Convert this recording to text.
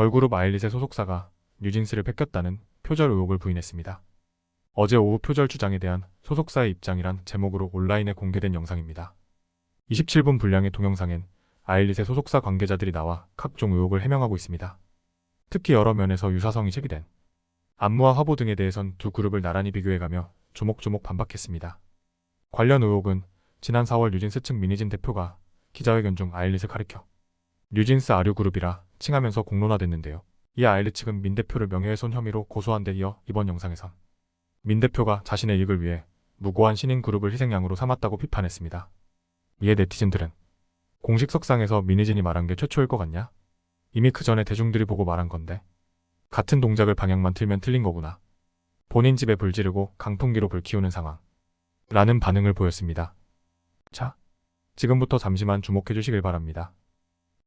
걸그룹 아일릿의 소속사가 뉴진스를 뺏겼다는 표절 의혹을 부인했습니다. 어제 오후 표절 주장에 대한 소속사의 입장이란 제목으로 온라인에 공개된 영상입니다. 27분 분량의 동영상엔 아일릿의 소속사 관계자들이 나와 각종 의혹을 해명하고 있습니다. 특히 여러 면에서 유사성이 제기된 안무와 화보 등에 대해선 두 그룹을 나란히 비교해가며 조목조목 반박했습니다. 관련 의혹은 지난 4월 뉴진스 측 민희진 대표가 기자회견 중 아일릿을 가리켜 뉴진스 아류그룹이라 칭하면서 공론화됐는데요. 이 아일릿 측은 민 대표를 명예훼손 혐의로 고소한 데 이어 이번 영상에선 민 대표가 자신의 이익을 위해 무고한 신인 그룹을 희생양으로 삼았다고 비판했습니다. 이에 네티즌들은 공식 석상에서 민희진이 말한 게 최초일 것 같냐? 이미 그 전에 대중들이 보고 말한 건데 같은 동작을 방향만 틀면 틀린 거구나. 본인 집에 불 지르고 강풍기로 불 키우는 상황. 라는 반응을 보였습니다. 자, 지금부터 잠시만 주목해 주시길 바랍니다.